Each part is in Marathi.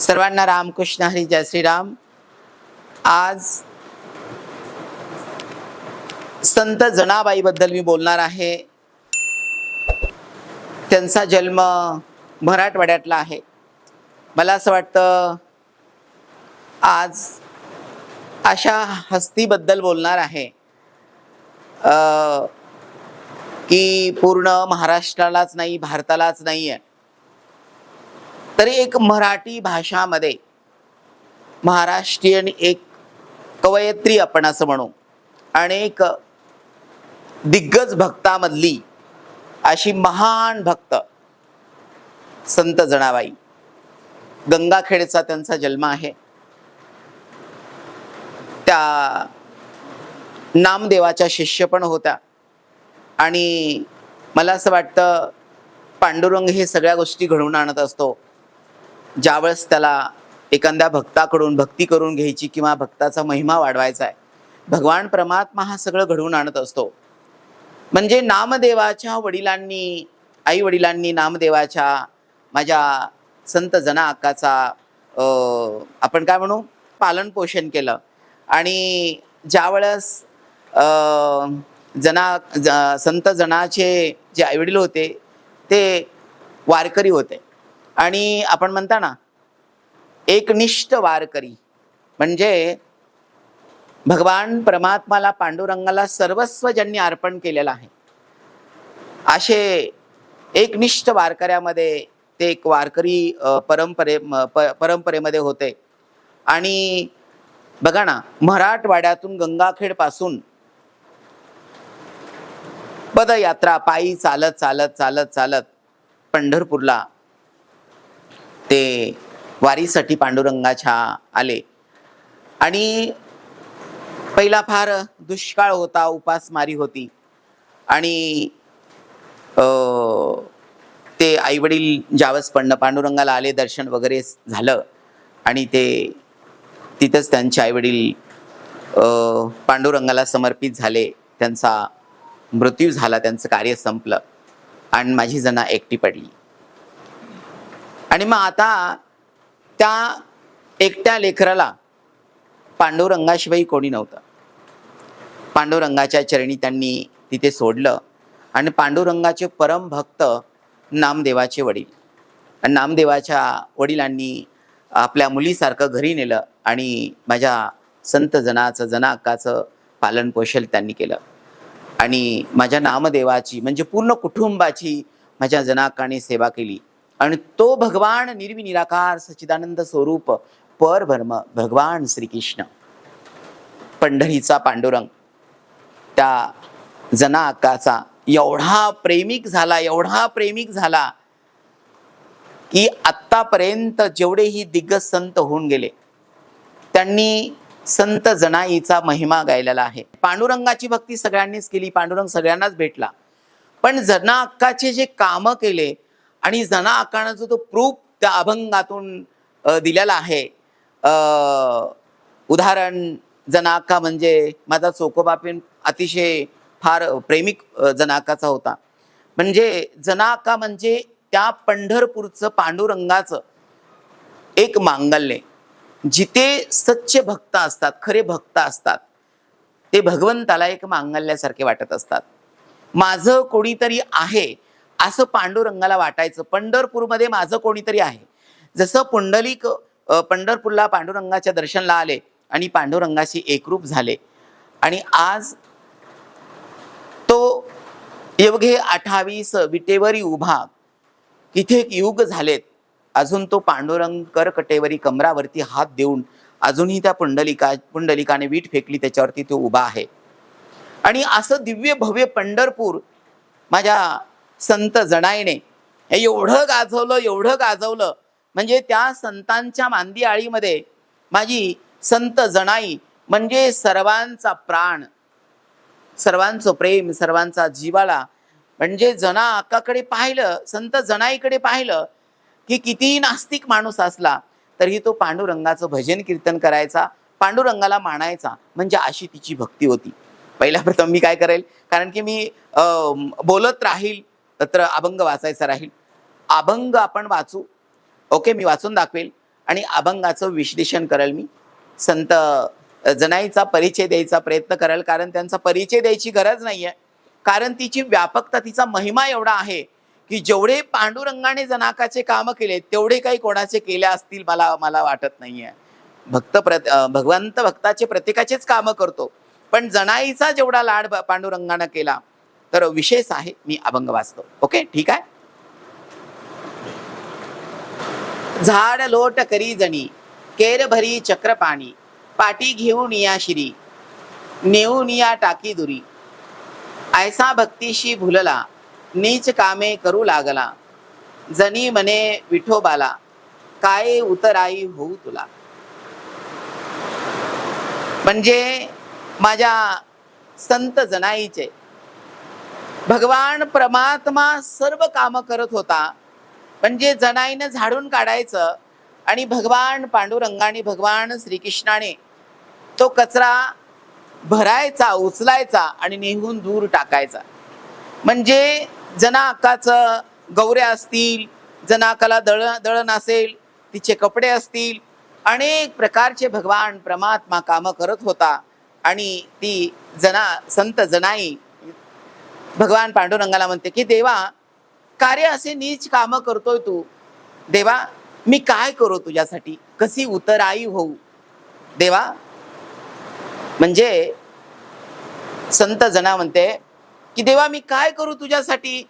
सर्वांना रामकृष्ण हरी जय श्रीराम. आज संत जनाबाईबद्दल मी बोलणार आहे. त्यांचा जन्म मराठवाड्यातला आहे. मला असं वाटतं आज अशा हस्तीबद्दल बोलणार आहे. की पूर्ण महाराष्ट्रालाच नाही भारतालाच नाही आहे तरी एक मराठी भाषामध्ये महाराष्ट्रीयन एक कवयत्री आपण असं म्हणू अनेक दिग्गज भक्तामधली अशी महान भक्त संत जणाबाई गंगाखेडचा त्यांचा जन्म आहे. त्या नामदेवाच्या शिष्य पण होत्या. आणि मला असं वाटतं पांडुरंग हे सगळ्या गोष्टी घडवून आणत असतो. ज्यावेळेस त्याला एखाद्या भक्ताकडून भक्ती करून घ्यायची किंवा भक्ताचा महिमा वाढवायचा आहे भगवान परमात्मा हा सगळं घडवून आणत असतो. म्हणजे नामदेवाच्या वडिलांनी आई वडिलांनी नामदेवाच्या माझ्या संत जना अक्काचा आपण काय म्हणू पालन पोषण केलं. आणि ज्यावेळेस जना ज- संत जनाचे जे आईवडील होते ते वारकरी होते. आणि आपण म्हणता ना एकनिष्ठ वारकरी. म्हणजे भगवान परमात्माला पांडुरंगाला सर्वस्व ज्यांनी अर्पण केलेलं आहे. असे एकनिष्ठ वारकऱ्यामध्ये ते एक वारकरी परंपरे म- प- परंपरेमध्ये होते. आणि बघा ना मराठवाड्यातून गंगाखेडपासून पदयात्रा पायी चालत चालत चालत चालत पंढरपूरला ते वारीसाठी पांडुरंगाच्या आले. आणि पहिला फार दुष्काळ होता उपासमारी होती. आणि ते आईवडील जावस पडणं पांडुरंगाला आले दर्शन वगैरे झालं. आणि ते तिथंच त्यांचे आईवडील पांडुरंगाला समर्पित झाले. त्यांचा मृत्यू झाला त्यांचं कार्य संपलं. आणि माझी जना एकटी पडली. आणि मग आता त्या एकट्या लेकराला पांडुरंगाशिवाय कोणी नव्हतं. पांडुरंगाच्या चरणी त्यांनी तिथे सोडलं आणि पांडुरंगाचे परम भक्त नामदेवाचे वडील. आणि नामदेवाच्या वडिलांनी आपल्या मुलीसारखं घरी नेलं आणि माझ्या संत जनाचं जनाक्काचं पालनपोषण पालन पोषण त्यांनी केलं. आणि माझ्या नामदेवाची म्हणजे पूर्ण कुटुंबाची माझ्या जनाकाने सेवा केली. आणि तो भगवान निर्विनिराकार सच्चिदानंद स्वरूप परभर्म भगवान श्रीकृष्ण. पंढरीचा पांडुरंग. त्या जनाकाचा एवढा प्रेमिक झाला एवढा प्रेमिक झाला की आत्तापर्यंत जेवढेही दिग्गज संत होऊन गेले त्यांनी संत जनाईचा महिमा गायलेला आहे. पांडुरंगाची भक्ती सगळ्यांनीच केली पांडुरंग सगळ्यांनाच भेटला. पण जना अक्काचे जे कामं केले आणि जना अक्कानं जो तो प्रूफ त्या अभंगातून दिलेला आहे. उदाहरण जनाका म्हणजे माझा चोकोबापीन अतिशय फार प्रेमिक जनाकाचा होता. म्हणजे जनाका म्हणजे त्या पंढरपूरचं पांडुरंगाचं एक मांगल्य. जिथे सच्चे भक्त असतात खरे भक्त असतात. ते भगवंताला एक मांगल्यासारखे वाटत असतात. माझं कोणीतरी आहे असं पांडुरंगाला वाटायचं. पंढरपूरमध्ये माझं कोणीतरी आहे. जसं पुंडलिक पंढरपूरला पांडुरंगाच्या दर्शनला आले आणि पांडुरंगाशी एकरूप झाले. आणि आज तो येवघे अठ्ठावीस विटेवरी उभा. किथे युग झालेत. अजून तो पांडुरंग करकटेवरी कमरावरती हात देऊन अजूनही त्या पुंडलिका पुंडलिकाने वीट फेकली त्याच्यावरती तो उभा आहे. आणि असं दिव्य भव्य पंढरपूर माझ्या संत जणाईने. हे एवढं गाजवलं एवढं गाजवलं. म्हणजे त्या संतांच्या मांदी आळीमध्ये माझी संत जणाई म्हणजे सर्वांचा प्राण सर्वांचं प्रेम सर्वांचा जीवाला. म्हणजे जना अक्काकडे पाहिलं संत जणाईकडे पाहिलं की कितीही नास्तिक माणूस असला तरी तो पांडुरंगाचं भजन कीर्तन करायचा पांडुरंगाला मानायचा. म्हणजे अशी तिची भक्ती होती. पहिल्या प्रथम मी काय करेल कारण की मी बोलत राहील तर अभंग वाचायचा राहील. अभंग आपण वाचू. ओके मी वाचून दाखवेल. आणि अभंगाचं विश्लेषण करेल मी. संत जनाईचा परिचय द्यायचा प्रयत्न करेल कारण त्यांचा परिचय द्यायची गरज नाही आहे कारण तिची व्यापकता तिचा महिमा एवढा आहे की जेवढे पांडुरंगाने जनाकाचे काम केले तेवढे काही कोणाचे केले असतील मला मला वाटत नाही आहे भक्त प्रत भगवंत भक्ताचे प्रत्येकाचेच कामं करतो. पण जनाईचा जेवढा लाड ब- पांडुरंगानं केला तर विशेष आहे मी अभंग वाचतो. ओके? ठीक आहे? झाड लोट करी जणी केर भरी चक्र पाणी पाटी घेऊन या शिरी नेऊन या टाकी दुरी. ऐसा भक्तीशी भुलला नीच कामे करू लागला जनी मने विठोबाला काय उतराई होऊ तुला. म्हणजे माझ्या संत जनाईचे भगवान परमात्मा सर्व काम करत होता. म्हणजे जनाईनं झाडून काढायचं आणि भगवान पांडुरंगाने भगवान श्रीकृष्णाने तो कचरा भरायचा उचलायचा आणि निघून दूर टाकायचा. म्हणजे जनाकाचं गौऱ्या असतील जनाकाला दळ दळण असेल तिचे कपडे असतील अनेक प्रकारचे भगवान परमात्मा कामं करत होता. आणि ती जना संत जनाई भगवान पांडुरंगाला म्हणते की देवा कार्य असे नीच कामं करतोय तू. देवा मी काय करू तुझ्यासाठी? कशी उतराई होऊ? देवा म्हणजे संत जना म्हणते की देवा मी काय करू तुझ्यासाठी?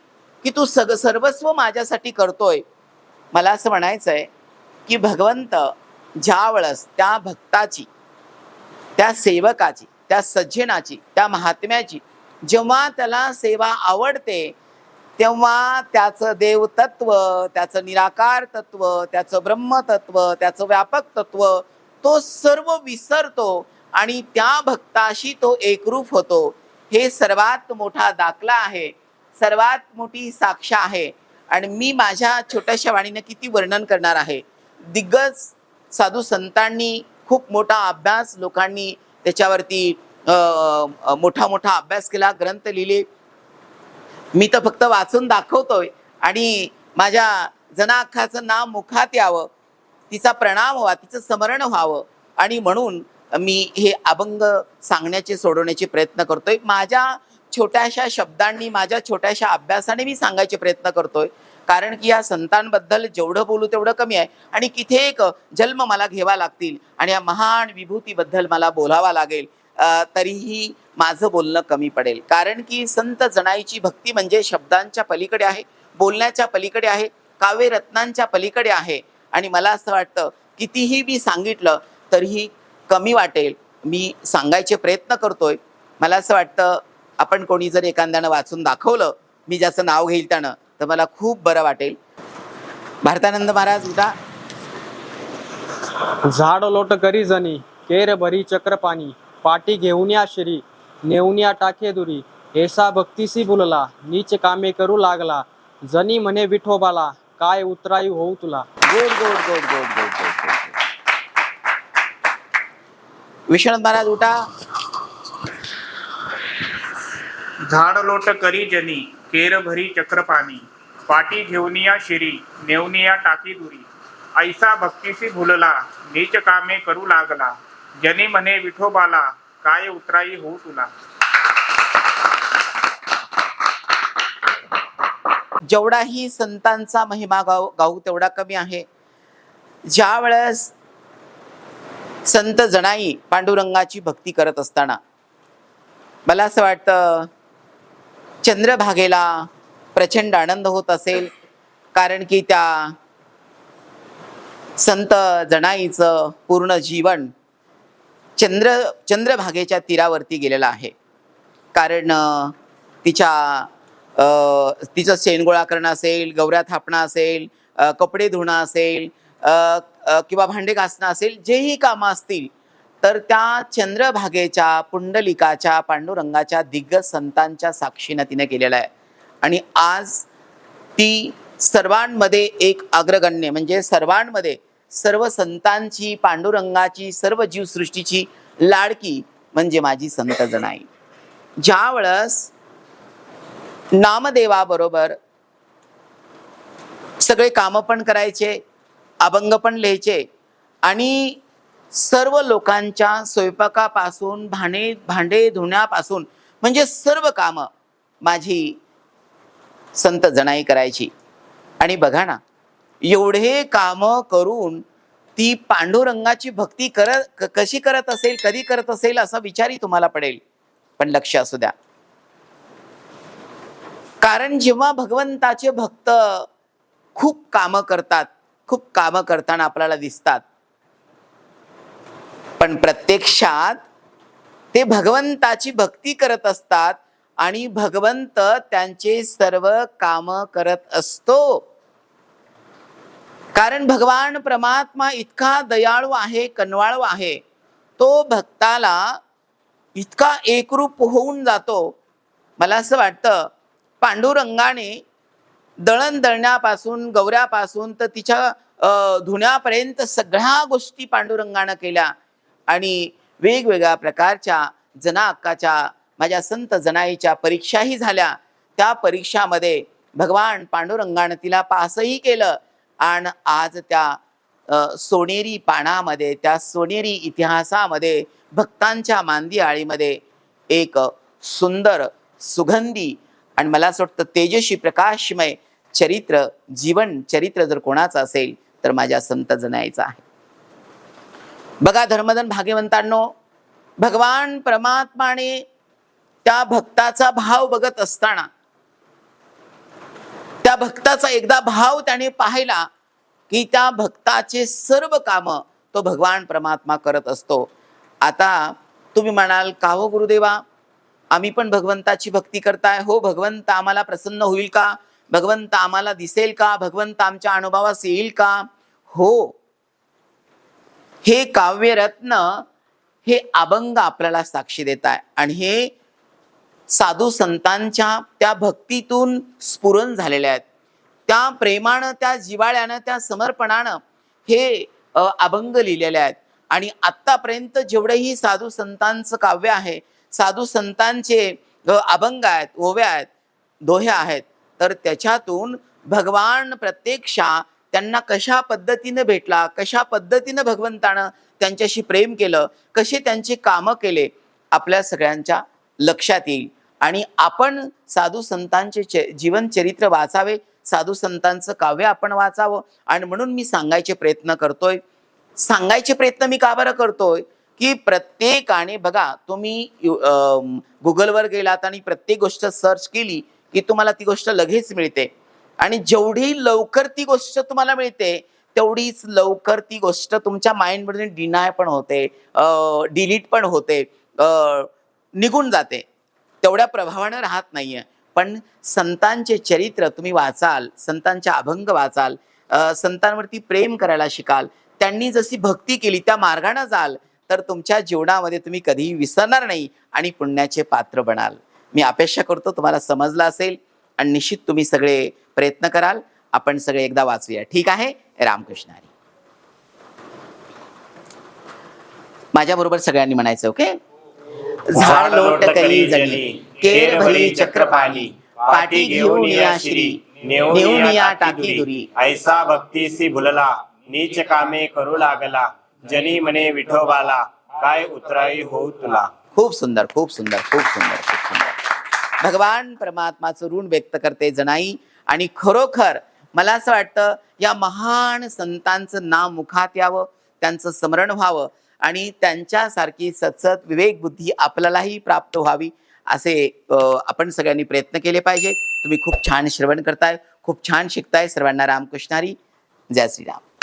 की तू सग सर्वस्व माझ्यासाठी करतोय. मला असं म्हणायचं आहे की भगवंत ज्या वेळेस त्या भक्ताची त्या सेवकाची त्या सज्जनाची त्या महात्म्याची जेव्हा त्याला सेवा आवडते तेव्हा त्याचं देवतत्व त्याचं निराकार तत्व त्याचं ब्रह्मतत्व त्याचं व्यापक तत्व तो सर्व विसरतो आणि त्या भक्ताशी तो एकरूप होतो. हे सर्वात मोठा दाखला आहे सर्वात मोठी साक्ष आहे आणि मी माझ्या छोट्याशा वाणीनं किती वर्णन करणार आहे. दिग्गज साधू संतांनी खूप मोठा अभ्यास लोकांनी त्याच्यावरती मोठा मोठा अभ्यास केला ग्रंथ लिहिले. मी तर फक्त वाचून दाखवतोय आणि माझ्या जनाखाचं नाव मुखात यावं तिचा प्रणाम व्हावा तिचं स्मरण व्हावं आणि म्हणून मी हे अभंग सांगण्याचे सोडवण्याचे प्रयत्न करतोय. माझ्या छोट्याशा शब्दांनी माझ्या छोट्याशा अभ्यासाने मी सांगायचे प्रयत्न करतोय. कारण की या संतांबद्दल जेवढं बोलू तेवढं कमी आहे. आणि किथे एक जन्म मला घ्यावा लागतील आणि या महान विभूतीबद्दल मला बोलावा लागेल. तरीही माझं बोलणं कमी पडेल. कारण की संत जणाईची भक्ती म्हणजे शब्दांच्या पलीकडे आहे बोलण्याच्या पलीकडे आहे काव्य रत्नांच्या पलीकडे आहे. आणि मला असं वाटतं कितीही मी सांगितलं तरीही कमी वाटेल. मी सांगायचे प्रयत्न करतोय. मला असं वाटतं आपण कोणी जर एखाद्यानं वाचून दाखवलं मी ज्याचं नाव घेईल त्यानं तर मला खूप बरं वाटेल. भारतानंद महाराज उदा. झाड लोट करी जणी केर भरी चक्र पाणी. पाटी घेऊन या शिरी नेऊन या टाके दुरी. ऐसा भक्तीसी बोलला नीच कामे करू लागला. जनी म्हणे विठोबाला काय उतराई होऊ तुला. गोड गोड गोड गोड गोड गोड गोड विश्वनाथ महाराज उठा. झाड लोट करी जनी केर भरी चक्रपाणी पाटी घेऊनिया शिरी नेवनिया टाकी दुरी. ऐसा भक्तीसी भुलला नीच कामे करू लागला. जनी म्हणे विठोबाला काय उतराई होऊ तुला? जेवढाही संतांचा महिमा गाऊ गाऊ तेवढा कमी आहे. ज्या वेळेस संत जणाई पांडुरंगाची भक्ती करत असताना मला असं वाटतं चंद्रभागेला प्रचंड आनंद होत असेल कारण की त्या संत जणाईचं पूर्ण जीवन चंद्र चंद्रभागेच्या तीरावरती गेलेला आहे. कारण तिच्या तिचं शेणगोळा करणं असेल गवऱ्या थापणं असेल कपडे धुणं असेल किंवा भांडे घासणं असेल जेही कामं असतील तर त्या चंद्रभागेच्या पुंडलिकाच्या पांडुरंगाच्या दिग्गज संतांच्या साक्षीनं तिने केलेलं आहे. आणि आज ती सर्वांमध्ये एक अग्रगण्य म्हणजे सर्वांमध्ये सर्व संतांची पांडुरंगाची सर्व जीवसृष्टीची लाडकी म्हणजे माझी संत जनाई. ज्या वेळेस नामदेवाबरोबर सगळे कामं पण करायचे अभंग पण लिहायचे आणि सर्व लोकांच्या स्वयंपाकापासून भांडे भांडे धुण्यापासून म्हणजे सर्व कामं माझी संत जणाई करायची. आणि बघा ना एवढे कामं करून ती पांडुरंगाची भक्ती करत कशी करत असेल कधी करत असेल असा विचारही तुम्हाला पडेल. पण लक्ष असू द्या. कारण जेव्हा भगवंताचे भक्त खूप कामं करतात खूप कामं करताना आपल्याला दिसतात. पण प्रत्यक्षात ते भगवंताची भक्ती करत असतात आणि भगवंत त्यांचे सर्व काम करत असतो. कारण भगवान परमात्मा इतका दयाळू आहे कनवाळू आहे तो भक्ताला इतका एकरूप होऊन जातो. मला असं वाटतं पांडुरंगाने दळण दळण्यापासून गौऱ्यापासून तर तिच्या धुण्यापर्यंत सगळ्या गोष्टी पांडुरंगानं केल्या. आणि वेगवेगळ्या प्रकारच्या जना अक्काच्या माझ्या संत जनाईच्या परीक्षाही झाल्या. त्या परीक्षामध्ये भगवान पांडुरंगानं तिला पासही केलं. आणि आज त्या सोनेरी पानामध्ये त्या सोनेरी इतिहासामध्ये भक्तांच्या मांदी आळीमध्ये एक सुंदर सुगंधी आणि मला असं वाटतं तेजस्वी प्रकाशमय चरित्र जीवन चरित्र जर कोणाचं असेल तर माझ्या संत जनायचं आहे. बघा धर्मधन भाग्यवंतांनो भगवान परमात्माने त्या भक्ताचा भाव बघत असताना त्या भक्ताचा एकदा भाव त्याने पाहिला की त्या भक्ताचे सर्व काम तो भगवान परमात्मा करत असतो. आता तुम्ही म्हणाल का हो गुरुदेवा? आम्ही पण भगवंताची भक्ती करताय. हो भगवंत आम्हाला प्रसन्न होईल का? भगवंत आम्हाला दिसेल का? भगवंत आमच्या अनुभवास येईल का? हो. हे काव्यरत्न हे अभंग आपल्याला साक्षी देत आहे आणि हे साधू संतांच्या त्या भक्तीतून स्फुरण झालेल्या आहेत. त्या प्रेमानं त्या जिवाळ्यानं त्या समर्पणानं हे अभंग लिहिलेले आहेत. आणि आत्तापर्यंत जेवढेही साधू संतांचं काव्य आहे साधू संतांचे अभंग आहेत ओव्या आहेत दोह्या आहेत तर त्याच्यातून भगवान प्रत्यक्षा त्यांना कशा पद्धतीनं भेटला कशा पद्धतीनं भगवंतानं त्यांच्याशी प्रेम केलं कसे त्यांचे कामं केले आपल्या सगळ्यांच्या लक्षात येईल. आणि आपण साधू संतांचे चे- जीवनचरित्र वाचावे साधू संतांचं काव्य आपण वाचावं आणि म्हणून मी सांगायचे प्रयत्न करतोय. सांगायचे प्रयत्न मी का बरं करतोय? की प्रत्येकाने बघा तुम्ही गुगलवर गेलात आणि प्रत्येक गोष्ट सर्च केली की तुम्हाला ती गोष्ट लगेच मिळते. आणि जेवढी लवकर ती गोष्ट तुम्हाला मिळते तेवढीच लवकर ती गोष्ट तुमच्या माइंडमधून डिनाय पण होते डिलीट पण होते. निघून जाते. तेवढ्या प्रभावानं राहत नाहीये. पण संतांचे चरित्र तुम्ही वाचाल संतांच्या अभंग वाचाल संतांवरती प्रेम करायला शिकाल त्यांनी जशी भक्ती केली त्या मार्गाने जाल तर तुमच्या जीवनामध्ये तुम्ही कधीही विसरणार नाही आणि पुण्याचे पात्र बनाल. मी अपेक्षा करतो तुम्हाला समजलं असेल आणि निश्चित तुम्ही सगळे प्रयत्न कराल. आपण सगळे एकदा वाचूया. ठीक आहे? रामकृष्ण हरी. माझ्या बरोबर सगळ्यांनी म्हणायचं ओके? झाड लोट कली जली केर भली चक्रपाली पाठी घेऊन या श्री नेऊन या टाकी दुरी. ऐसा भक्तीसी भुलला नीच कामे करू लागला जनी मने विठोबाला काय उतराई होऊ तुला. खूप सुंदर खूप सुंदर खूप सुंदर खूप सुंदर. भगवान परमात्माचं ऋण व्यक्त करते जनाई आणि खरोखर मला असं वाटतं या महान संतांचं नाव मुखात यावं त्यांचं स्मरण व्हावं आणि त्यांच्यासारखी सतसत विवेक बुद्धी आपल्यालाही प्राप्त व्हावी असे आपण सगळ्यांनी प्रयत्न केले पाहिजे तुम्ही खूप छान श्रवण करताय खूप छान शिकताय सर्वांना. रामकृष्णारी जय श्रीराम.